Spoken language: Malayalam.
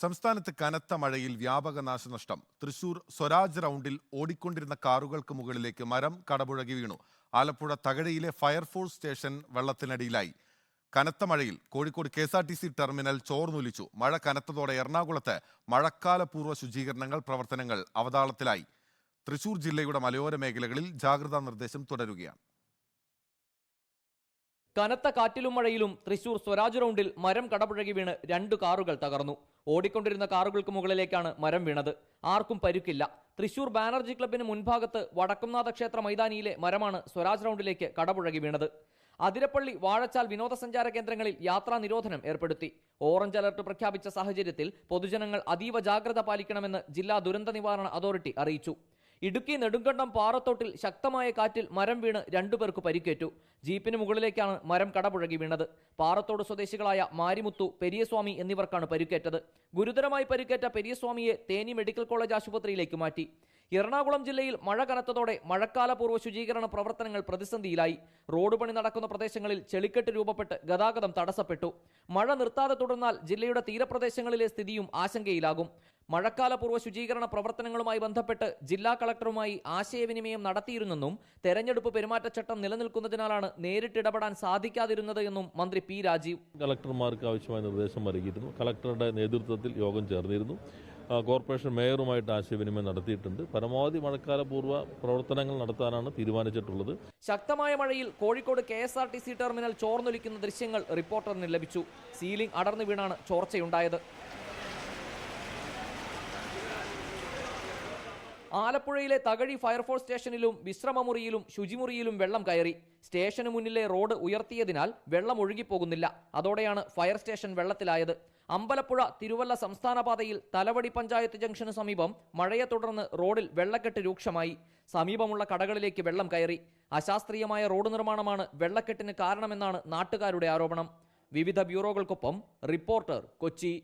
സംസ്ഥാനത്ത് കനത്ത മഴയിൽ വ്യാപക നാശനഷ്ടം. തൃശൂർ സ്വരാജ് റൗണ്ടിൽ ഓടിക്കൊണ്ടിരുന്ന കാറുകൾക്ക് മുകളിലേക്ക് മരം കടപുഴകി വീണു. ആലപ്പുഴ തകഴയിലെ ഫയർഫോഴ്സ് സ്റ്റേഷൻ വെള്ളത്തിനടിയിലായി. കനത്ത മഴയിൽ Kozhikode K S R T C terminal ചോർന്നൊലിച്ചു. മഴ കനത്തതോടെ എറണാകുളത്ത് മഴക്കാലപൂർവ ശുചീകരണങ്ങൾ പ്രവർത്തനങ്ങൾ അവതാളത്തിലായി. തൃശൂർ ജില്ലയുടെ മലയോര മേഖലകളിൽ ജാഗ്രതാ നിർദ്ദേശം തുടരുകയാണ്. കനത്ത കാറ്റിലും മഴയിലും തൃശൂർ സ്വരാജ് റൗണ്ടിൽ മരം കടപുഴകി വീണ് രണ്ട് കാറുകൾ തകർന്നു. ഓടിക്കൊണ്ടിരുന്ന കാറുകൾക്ക് മുകളിലേക്കാണ് മരം വീണത്. ആർക്കും പരുക്കില്ല. തൃശൂർ ബാനർജി ക്ലബിന് മുൻഭാഗത്ത് വടക്കുംനാഥ ക്ഷേത്ര മൈതാനിയിലെ മരമാണ് സ്വരാജ് റൗണ്ടിലേക്ക് കടപുഴകി വീണത്. അതിരപ്പള്ളി വാഴച്ചാൽ വിനോദസഞ്ചാര കേന്ദ്രങ്ങളിൽ യാത്രാ നിരോധനം ഏർപ്പെടുത്തി. ഓറഞ്ച് അലർട്ട് പ്രഖ്യാപിച്ച സാഹചര്യത്തിൽ പൊതുജനങ്ങൾ അതീവ ജാഗ്രത പാലിക്കണമെന്ന് ജില്ലാ ദുരന്ത നിവാരണ അതോറിറ്റി അറിയിച്ചു. ഇടുക്കി നെടുങ്കണ്ടം പാറത്തോട്ടിൽ ശക്തമായ കാറ്റിൽ മരം വീണ് രണ്ടുപേർക്ക് പരിക്കേറ്റു. ജീപ്പിന് മുകളിലേക്കാണ് മരം കടപുഴകി വീണത്. പാറത്തോട് സ്വദേശികളായ മാരിമുത്തു പെരിയസ്വാമി എന്നിവർക്കാണ് പരിക്കേറ്റത്. ഗുരുതരമായി പരിക്കേറ്റ പെരിയസ്വാമിയെ തേനി മെഡിക്കൽ കോളേജ് ആശുപത്രിയിലേക്ക് മാറ്റി. എറണാകുളം ജില്ലയിൽ മഴ കനത്തതോടെ മഴക്കാലപൂർവ ശുചീകരണ പ്രവർത്തനങ്ങൾ പ്രതിസന്ധിയിലായി. റോഡ് പണി നടക്കുന്ന പ്രദേശങ്ങളിൽ ചെളിക്കെട്ട് രൂപപ്പെട്ട് ഗതാഗതം തടസ്സപ്പെട്ടു. മഴ നിർത്താതെ തുടർന്നാൽ ജില്ലയുടെ തീരപ്രദേശങ്ങളിലെ സ്ഥിതിയും ആശങ്കയിലാകും. മഴക്കാലപൂർവ ശുചീകരണ പ്രവർത്തനങ്ങളുമായി ബന്ധപ്പെട്ട് ജില്ലാ കളക്ടറുമായി ആശയവിനിമയം നടത്തിയിരുന്നെന്നും തെരഞ്ഞെടുപ്പ് പെരുമാറ്റച്ചട്ടം നിലനിൽക്കുന്നതിനാലാണ് നേരിട്ടിടപെടാൻ സാധിക്കാതിരുന്നത് എന്നും മന്ത്രി പി രാജീവ്. കളക്ടർമാർക്ക് ആവശ്യമായ നിർദ്ദേശം നൽകിയിരുന്നു. കളക്ടറുടെ നേതൃത്വത്തിൽ യോഗം ചേർന്നിരുന്നു. കോർപ്പറേഷൻ മേയറുമായിട്ട് ആശയവിനിമയം നടത്തിയിട്ടുണ്ട്. പരമാവധി മഴക്കാലപൂർവ പ്രവർത്തനങ്ങൾ നടത്താനാണ് തീരുമാനിച്ചിട്ടുള്ളത്. ശക്തമായ മഴയിൽ Kozhikode K S R T C terminal ചോർന്നൊലിക്കുന്ന ദൃശ്യങ്ങൾ റിപ്പോർട്ടറിന് ലഭിച്ചു. സീലിംഗ് അടർന്നു വീണാണ് ചോർച്ചയുണ്ടായത്. ആലപ്പുഴയിലെ തകഴി ഫയർഫോഴ്സ് സ്റ്റേഷനിലും വിശ്രമമുറിയിലും ശുചിമുറിയിലും വെള്ളം കയറി. സ്റ്റേഷന് മുന്നിലെ റോഡ് ഉയർത്തിയതിനാൽ വെള്ളം ഒഴുകിപ്പോകുന്നില്ല. അതോടെയാണ് ഫയർ സ്റ്റേഷൻ വെള്ളത്തിലായത്. അമ്പലപ്പുഴ തിരുവല്ല സംസ്ഥാന പാതയിൽ തലവടി പഞ്ചായത്ത് ജംഗ്ഷന് സമീപം മഴയെ തുടർന്ന് റോഡിൽ വെള്ളക്കെട്ട് രൂക്ഷമായി. സമീപമുള്ള കടകളിലേക്ക് വെള്ളം കയറി. അശാസ്ത്രീയമായ റോഡ് നിർമ്മാണമാണ് വെള്ളക്കെട്ടിന് കാരണമെന്നാണ് നാട്ടുകാരുടെ ആരോപണം. വിവിധ ബ്യൂറോകൾക്കൊപ്പം റിപ്പോർട്ടർ കൊച്ചി.